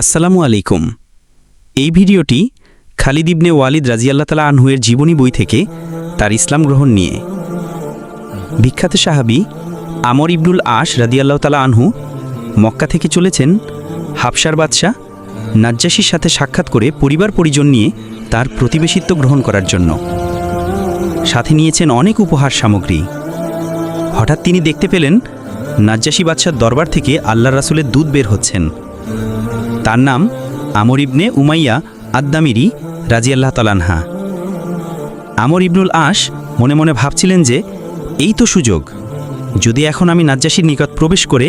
আসসালামু আলাইকুম। এই ভিডিওটি খালিদ ইবনে ওয়ালিদ রাজিয়াল্লাহ তালা আনহুয়ের জীবনী বই থেকে তার ইসলাম গ্রহণ নিয়ে। বিখ্যাত সাহাবি আমর ইবনুল আশ রাদিয়াল্লাহ তালা আনহু মক্কা থেকে চলেছেন হাফসার বাদশাহ নাজ্জাসির সাথে সাক্ষাৎ করে পরিবার পরিজন নিয়ে তার প্রতিবেশিত্ব গ্রহণ করার জন্য। সাথে নিয়েছেন অনেক উপহার সামগ্রী। হঠাৎ তিনি দেখতে পেলেন নাজ্জাসী বাদশার দরবার থেকে আল্লাহ রাসুলের দুধ বের হচ্ছেন। তার নাম আমর ইবনে উমাইয়া আদ্দামিরি রাজিয়াল্লাহ তালানহা আমর ইবনুল আশ মনে মনে ভাবছিলেন যে, এই তো সুযোগ। যদি এখন আমি নাজ্জাসীর নিকট প্রবেশ করে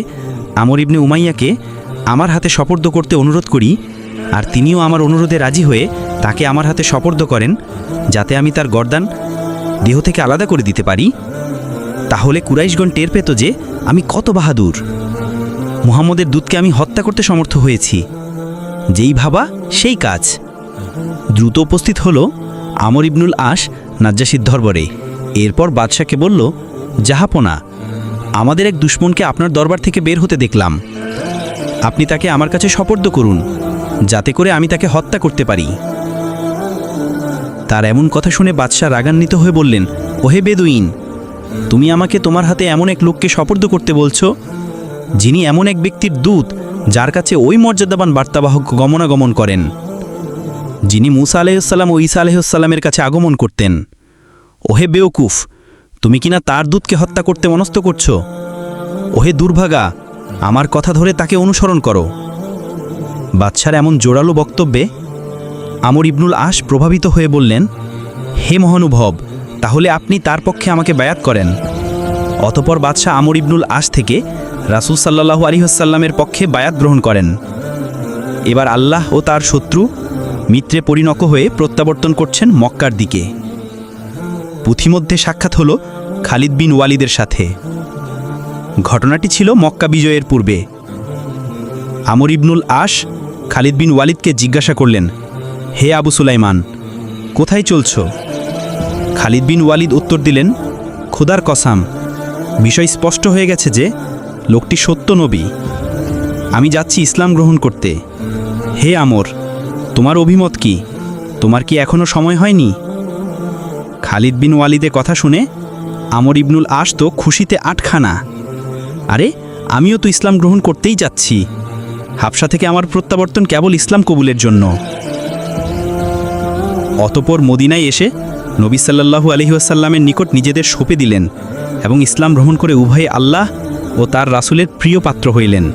আমর ইবনে উমাইয়াকে আমার হাতে সপর্দ করতে অনুরোধ করি, আর তিনিও আমার অনুরোধে রাজি হয়ে তাকে আমার হাতে সপর্দ করেন, যাতে আমি তার গর্দান দেহ থেকে আলাদা করে দিতে পারি, তাহলে কুরাইশগণ টের পেত যে আমি কত বাহাদুর। মুহাম্মদের দূতকে আমি হত্যা করতে সমর্থ হয়েছি। যেই ভাবা, সেই কাজ। দ্রুত উপস্থিত হল আমর ইবনুল আশ নাজ্জাসির দরবারে। এরপর বাদশাকে বলল জাহাপনা আমাদের এক দুশ্মনকে আপনার দরবার থেকে বের হতে দেখলাম। আপনি তাকে আমার কাছে সপর্দ করুন, যাতে করে আমি তাকে হত্যা করতে পারি। তার এমন কথা শুনে বাদশাহ রাগান্বিত হয়ে বললেন, ওহে বেদুইন, তুমি আমাকে তোমার হাতে এমন এক লোককে সপর্দ করতে বলছো, যিনি এমন এক ব্যক্তির দূত যার কাছে ওই মর্যাদাবান বার্তাবাহক গমনাগমন করেন, যিনি মুসা আলহিসাল্লাম ও ঈসা আলহিসাল্লামের কাছে আগমন করতেন। ওহে বেওকুফ, তুমি কিনা তার দূতকে হত্যা করতে মনস্থ করছ? ওহে দুর্ভাগা, আমার কথা ধরে তাকে অনুসরণ করো। বাদশার এমন জোরালো বক্তব্যে আমর ইবনুল আশ প্রভাবিত হয়ে বললেন, হে মহানুভব, তাহলে আপনি তার পক্ষে আমাকে বায়াত করেন। অতপর বাদশাহ আমর ইবনুল আশ থেকে রাসুল সাল্লাহু আলিহাসাল্লামের পক্ষে বায়াত গ্রহণ করেন। এবার আল্লাহ ও তার শত্রু মিত্রে পরিণত হয়ে প্রত্যাবর্তন করছেন মক্কার দিকে। পুঁথিমধ্যে সাক্ষাৎ হল খালিদ বিন ওয়ালিদের সাথে। ঘটনাটি ছিল মক্কা বিজয়ের পূর্বে। আমর ইবনুল আশ খালিদ বিন ওয়ালিদকে জিজ্ঞাসা করলেন, হে আবু সুলাইমান, কোথায় চলছ? খালিদ বিন ওয়ালিদ উত্তর দিলেন, খোদার কসাম, বিষয় স্পষ্ট হয়ে গেছে যে লোকটি সত্য নবী। আমি যাচ্ছি ইসলাম গ্রহণ করতে। হে আমর, তোমার অভিমত কি? তোমার কি এখনও সময় হয়নি? খালিদ বিন ওয়ালিদে কথা শুনে আমর ইবনুল আশ তো খুশিতে আটখানা। আরে, আমিও তো ইসলাম গ্রহণ করতেই যাচ্ছি। হাফসা থেকে আমার প্রত্যাবর্তন কেবল ইসলাম কবুলের জন্য। অতপর মদিনায় এসে নবী সাল্লাহু আলহিউসাল্লামের নিকট নিজেদের সঁপে দিলেন এবং ইসলাম গ্রহণ করে উভয়ে আল্লাহ ও তার রাসুলের প্রিয় পাত্র হইলেন।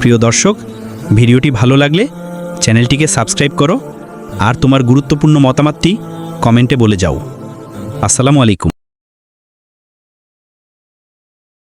প্রিয় দর্শক, ভিডিওটি ভালো লাগলে চ্যানেলটিকে সাবস্ক্রাইব করো আর তোমার গুরুত্বপূর্ণ মতামতটি কমেন্টে বলে যাও। আসসালামু আলাইকুম।